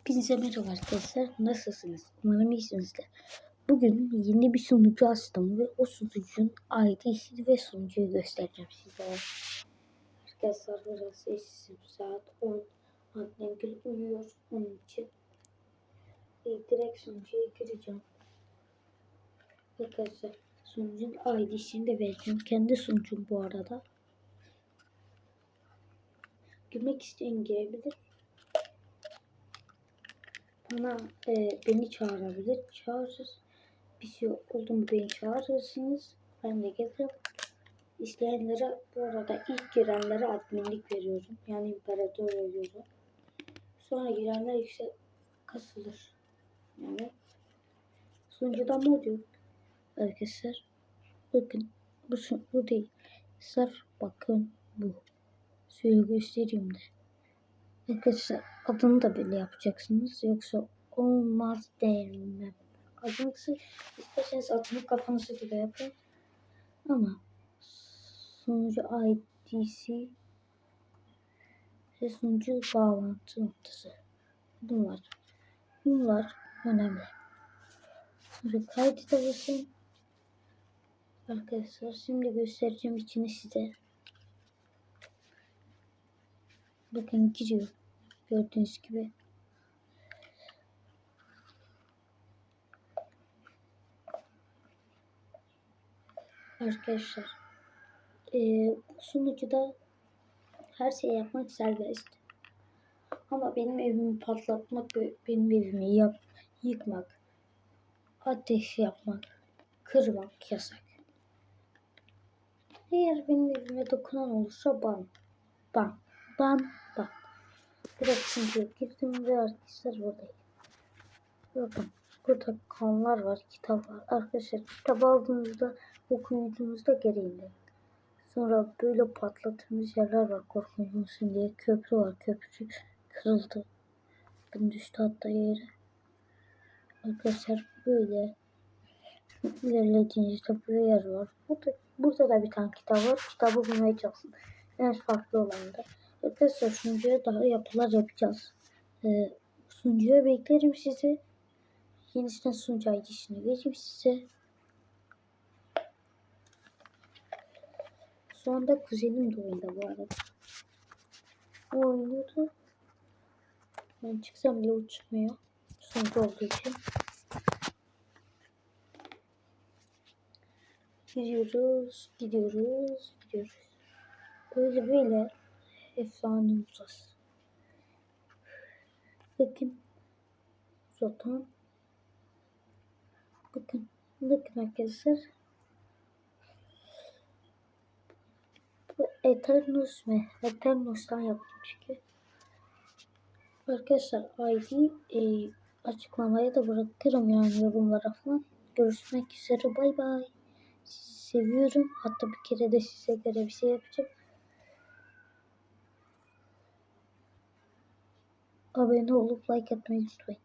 Hepinize merhaba arkadaşlar. Nasılsınız? Umarım iyisinizdir. Bugün yeni bir sunucu açtım ve o sunucunun ID'sini ve sunucuyu göstereceğim size. Arkadaşlar biraz sessizim. Saat 10. Annem gül uyuyor onun için. E, direkt sunucuya gireceğim. Arkadaşlar sunucunun ID'sini de vereceğim. Kendi sunucum bu arada. Girmek isteyen girebilir. Bana e, beni çağırabilir. Çağırırız. Bir şey oldu mu beni çağırırsınız. Ben de gelirim. İsteyenlere bu arada ilk girenlere adminlik veriyorum. Yani imparator veriyorum. Sonra girenler işte kasılır. Yani sunucuda mod yok. Arkadaşlar bakın bu, bu değil. Sırf bakın bu. Şöyle göstereyim de. Arkadaşlar adını da böyle yapacaksınız. Yoksa olmaz demem. Adınızı isterseniz adını kafanıza göre yapın. Ama sunucu ID'si ve sunucu bağlantı noktası. Bunlar. Bunlar önemli. Sonra kaydı da. Arkadaşlar şimdi göstereceğim içini size. Bakın giriyor. Gördüğünüz gibi. Arkadaşlar eee sunucuda her şeyi yapmak serbest. Ama benim evimi patlatmak benim evimi yap, yıkmak, ateş yapmak, kırmak yasak. Eğer benim evime dokunan olursa ban, ban, ban. Direkt şimdi girdim ve arkadaşlar buradayım. Bakın burada kanlar var, kitap var. Arkadaşlar kitap aldığınızda okuyucunuzda gereğinde. Sonra böyle patlattığımız yerler var korkunç olsun diye. Köprü var. Köprü kırıldı. Ben düştü hatta yere. Arkadaşlar böyle ilerlediğinizde böyle yer var. Burada, burada da bir tane kitap var. Kitabı bulmaya çalışın. En farklı olan da. Arkadaşlar sunucuya daha yapılar yapacağız. Ee, sunucuya beklerim sizi. Yenisinden sunucu ID'sini vereyim size. Şu anda kuzenim de oyunda bu arada. O oynuyordu. Ben çıksam bile o çıkmıyor. Sunucu olduğu için. Gidiyoruz, gidiyoruz, gidiyoruz. Böyle böyle efsane olacağız. Bakın. Zaten. Bakın. Bakın arkadaşlar. Bu Eternus mu? Eternus'tan yaptım çünkü. Arkadaşlar ID e, açıklamaya da bırakırım yani yorumlara falan. Görüşmek üzere bay bay. Sizi seviyorum. Hatta bir kere de size göre bir şey yapacağım. Abone olup like atmayı unutmayın.